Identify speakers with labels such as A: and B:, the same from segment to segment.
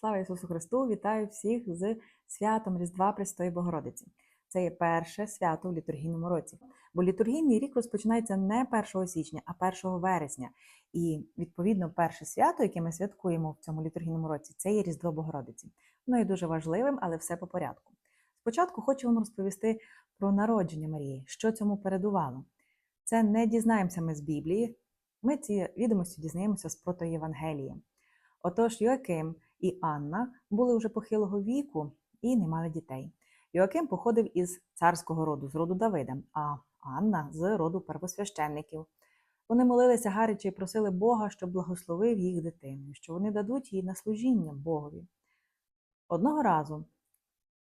A: Слава Ісусу Христу! Вітаю всіх з святом Різдва Престої Богородиці. Це є перше свято в літургійному році. Бо літургійний рік розпочинається не 1 січня, а 1 вересня. І відповідно перше свято, яке ми святкуємо в цьому літургійному році, це є Різдво Богородиці. Воно є дуже важливим, але все по порядку. Спочатку хочу вам розповісти про народження Марії, що цьому передувало. Це не дізнаємося ми з Біблії. Ми ці відомості дізнаємося з протоєвангелії. Отож, Йоаким і Анна були вже похилого віку і не мали дітей. Йоаким походив із царського роду, з роду Давида, а Анна з роду первосвященників. Вони молилися гаряче і просили Бога, щоб благословив їх дитину, що вони дадуть їй на служіння Богові. Одного разу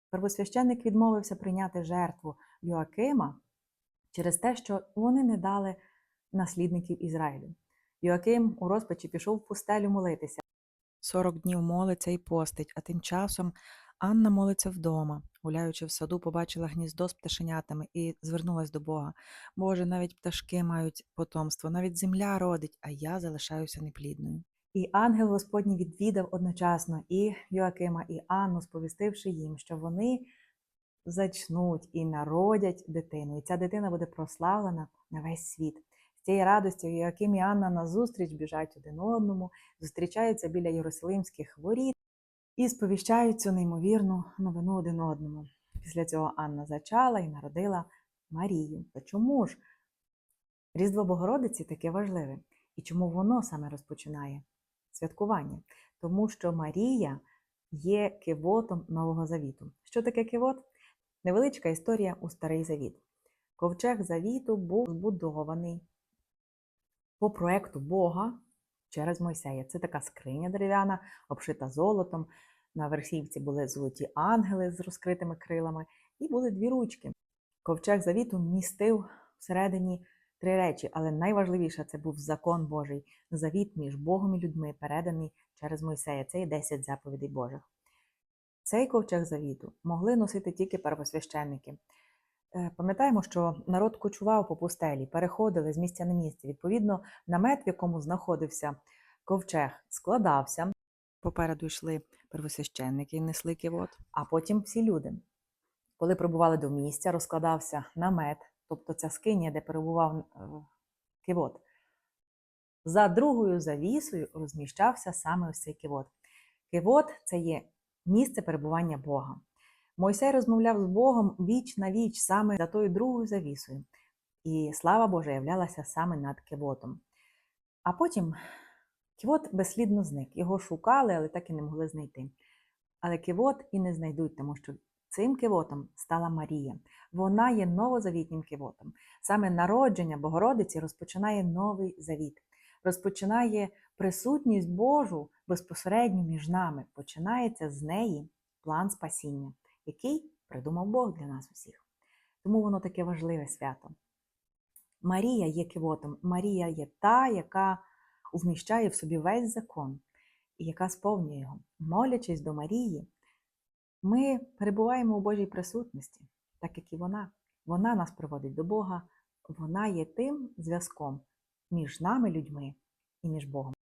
A: первосвященник відмовився прийняти жертву Йоакима через те, що вони не дали наслідників Ізраїлю. Йоаким у розпачі пішов в пустелю молитися. Сорок днів молиться і постить, а тим часом Анна молиться вдома. Гуляючи в саду, побачила гніздо з пташенятами і звернулась до Бога. Боже, навіть пташки мають потомство, навіть земля родить, а я залишаюся неплідною. І ангел Господній відвідав одночасно і Йоакима, і Анну, сповістивши їм, що вони зачнуть і народять дитину, і ця дитина буде прославлена на весь світ. З цієї радості Йоаким і Анна назустріч біжать один одному, зустрічаються біля Єрусалимських воріт і сповіщають цю неймовірну новину один одному. Після цього Анна зачала і народила Марію. Та чому ж Різдво Богородиці таке важливе? І чому воно саме розпочинає святкування? Тому що Марія є кивотом Нового Завіту. Що таке кивот? Невеличка історія у Старий Завіт. Ковчег Завіту був збудований по проекту Бога через Мойсея. Це така скриня дерев'яна, обшита золотом. На верхівці були золоті ангели з розкритими крилами, і були дві ручки. Ковчег Завіту містив всередині три речі, але найважливіше це був закон Божий, завіт між Богом і людьми, переданий через Мойсея. Це є 10 заповідей Божих. Цей ковчег завіту могли носити тільки первосвященники. Е, Пам'ятаємо, що народ кочував по пустелі, переходили з місця на місце. Відповідно, намет, в якому знаходився ковчег, складався. Попереду йшли первосвященники і несли кивот, а потім всі люди. Коли прибували до місця, розкладався намет, тобто ця скиня, де перебував е, кивот. За другою завісою розміщався саме ось цей кивот. Кивот це є місце перебування Бога. Мойсей розмовляв з Богом віч на віч саме за тою другою завісою, і слава Божа являлася саме над кивотом. А потім кивот безслідно зник. Його шукали, але так і не могли знайти. Але кивот і не знайдуть, тому що цим кивотом стала Марія. Вона є новозавітнім кивотом. Саме народження Богородиці розпочинає новий завіт, розпочинає присутність Божу безпосередньо між нами. Починається з неї план спасіння, який придумав Бог для нас усіх. Тому воно таке важливе свято. Марія є кивотом, Марія є та, яка вміщає в собі весь закон і яка сповнює його. Молячись до Марії, ми перебуваємо у Божій присутності, так як і вона. Вона нас приводить до Бога, вона є тим зв'язком між нами, людьми, і між Богом.